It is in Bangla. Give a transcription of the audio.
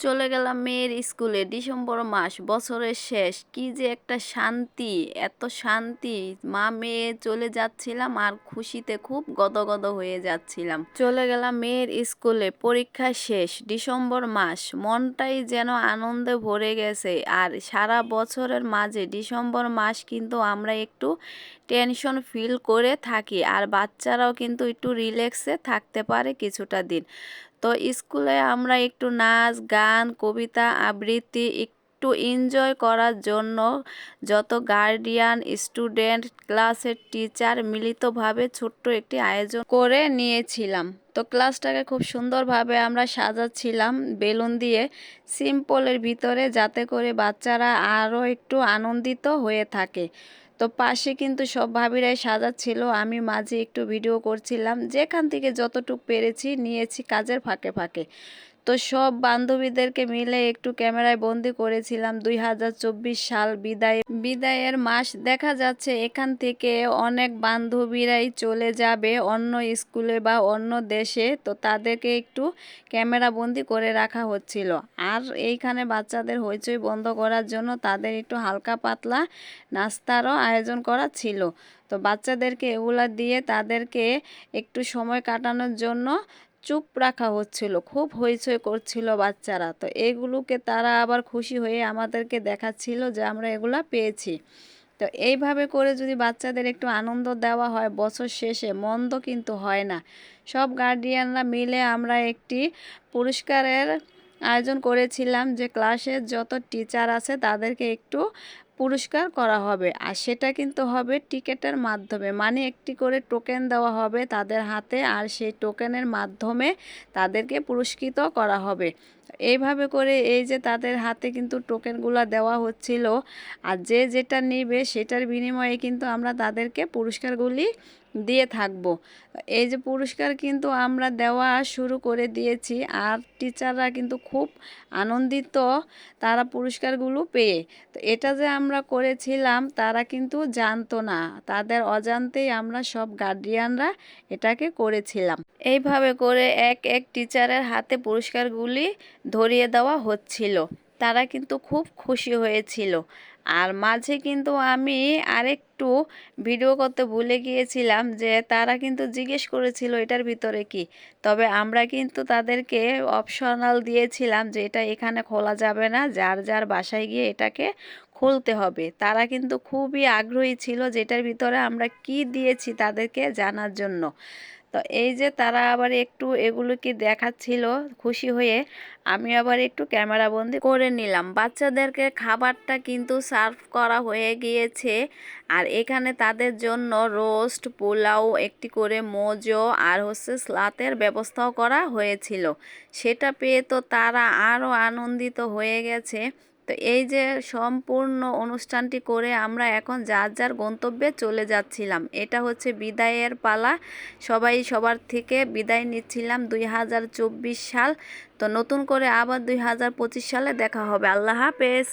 চলে গেলাম মেয়ের স্কুলে, ডিসেম্বর মাস, বছরের শেষ। কি যে একটা শান্তি, এত শান্তি। মা মেয়ে চলে যাচ্ছিলাম আর খুশিতে খুব গদগদ হয়ে যাচ্ছিলাম। চলে গেলাম মেয়ের স্কুলে, পরীক্ষা শেষ, ডিসেম্বর মাস। মনটাই যেন আনন্দে ভরে গেছে আর সারা বছরের মাঝে ডিসেম্বর মাস কিন্তু আমরা একটু টেনশন ফিল করে থাকি আর বাচ্চারাও কিন্তু একটু রিল্যাক্সে থাকতে পারে কিছুটা দিন। তো স্কুলে আমরা একটু নাচ, গান, কবিতা আবৃত্তি একটু এনজয় করার জন্য যত গার্ডিয়ান স্টুডেন্ট ক্লাসের টিচার মিলিতভাবে ছোট্ট একটি আয়োজন করে নিয়েছিলাম। তো ক্লাসটাকে খুব সুন্দরভাবে আমরা সাজাচ্ছিলাম বেলুন দিয়ে সিম্পলের ভিতরে যাতে করে বাচ্চারা আরও একটু আনন্দিত হয়ে থাকে। তো পাশে কিন্তু সব ভাবিরাই সাজাচ্ছিল। আমি মাঝে একটু ভিডিও করছিলাম। যেখান থেকে যতটুকু পেরেছি নিয়েছি কাজের ফাঁকে ফাঁকে। তো সব বান্ধবীদেরকে মিলে একটু ক্যামেরায় বন্দি করেছিলাম দুই হাজার চব্বিশ সাল বিদায়। বিদায়ের মাস দেখা যাচ্ছে, এখান থেকে অনেক বান্ধবীরাই চলে যাবে অন্য স্কুলে বা অন্য দেশে। তো তাদেরকে একটু ক্যামেরা বন্দি করে রাখা হচ্ছিল। আর এইখানে বাচ্চাদের হইচই বন্ধ করার জন্য তাদের একটু হালকা পাতলা নাস্তারও আয়োজন করা ছিল। তো বাচ্চাদেরকে এগুলা দিয়ে তাদেরকে একটু সময় কাটানোর জন্য চুপ রাখা হচ্ছিল, খুব হইচই করছিল বাচ্চারা। তো এগুলোকে তারা আবার খুশি হয়ে আমাদেরকে দেখাচ্ছিল যে আমরা এগুলা পেয়েছি। তো এইভাবে করে যদি বাচ্চাদের একটু আনন্দ দেওয়া হয় বছর শেষে, মন্দ কিন্তু হয় না। সব গার্ডিয়ানরা মিলে আমরা একটি পুরস্কারের আয়োজন করেছিলাম যে ক্লাসের যত টিচার আছে তাদেরকে একটু পুরস্কার করা হবে। আর সেটা কিন্তু হবে টিকেটের মাধ্যমে। মানে একটি করে টোকেন দেওয়া হবে তাদের হাতে, আর সেই টোকেনের মাধ্যমে তাদেরকে পুরস্কৃত করা হবে। এইভাবে করে এই যে তাদের হাতে কিন্তু টোকেনগুলো দেওয়া হচ্ছিল, আর যে যেটা নিবে সেটার বিনিময়ে কিন্তু আমরা তাদেরকে পুরস্কারগুলি দিয়ে থাকব। এই যে পুরস্কার কিন্তু আমরা দেওয়া শুরু করে দিয়েছি, আর টিচাররা কিন্তু খুব আনন্দিত তারা পুরস্কারগুলো পেয়ে। তো এটা যে আমরা করেছিলাম তারা কিন্তু জানতো না, তাদের অজান্তেই আমরা সব গার্ডিয়ানরা এটাকে করেছিলাম। এইভাবে করে এক এক টিচারের হাতে পুরস্কারগুলি ধরিয়ে দেওয়া হচ্ছিল। তারা কিন্তু খুব খুশি হয়েছিল। আর মাঝে কিন্তু আমি আরেকটু ভিডিও করতে ভুলে গিয়েছিলাম যে তারা কিন্তু জিজ্ঞেস করেছিল, এটার ভিতরে কি? তবে আমরা কিন্তু তাদেরকে অপশনাল দিয়েছিলাম যে এটা এখানে খোলা যাবে না, যার যার বাসায় গিয়ে এটাকে খুলতে হবে। তারা কিন্তু খুবই আগ্রহী ছিল যেটার ভিতরে আমরা কি দিয়েছি তাদেরকে জানার জন্য। তো এই যে তারা আবার একটু এগুলোকে দেখাচ্ছিল খুশি হয়ে, আমি আবার একটু ক্যামেরা বন্দি করে নিলাম। বাচ্চাদেরকে খাবারটা কিন্তু সার্ভ করা হয়ে গিয়েছে। আর এখানে তাদের জন্য রোস্ট, পোলাও, একটি করে মোজো আর হচ্ছে স্লাতের ব্যবস্থাও করা হয়েছিল। সেটা পেয়ে তো তারা আরও আনন্দিত হয়ে গেছে। তো এই যে সম্পূর্ণ অনুষ্ঠানটি করে আমরা এখন যার যার গন্তব্যে চলে যাচ্ছিলাম, এটা হচ্ছে বিদায়ের পালা। সবাই সবার থেকে বিদায় নিচ্ছিলাম দুই হাজার চব্বিশ সাল। তো নতুন করে আবার দুই হাজার পঁচিশ সালে দেখা হবে। আল্লাহ হাফেজ।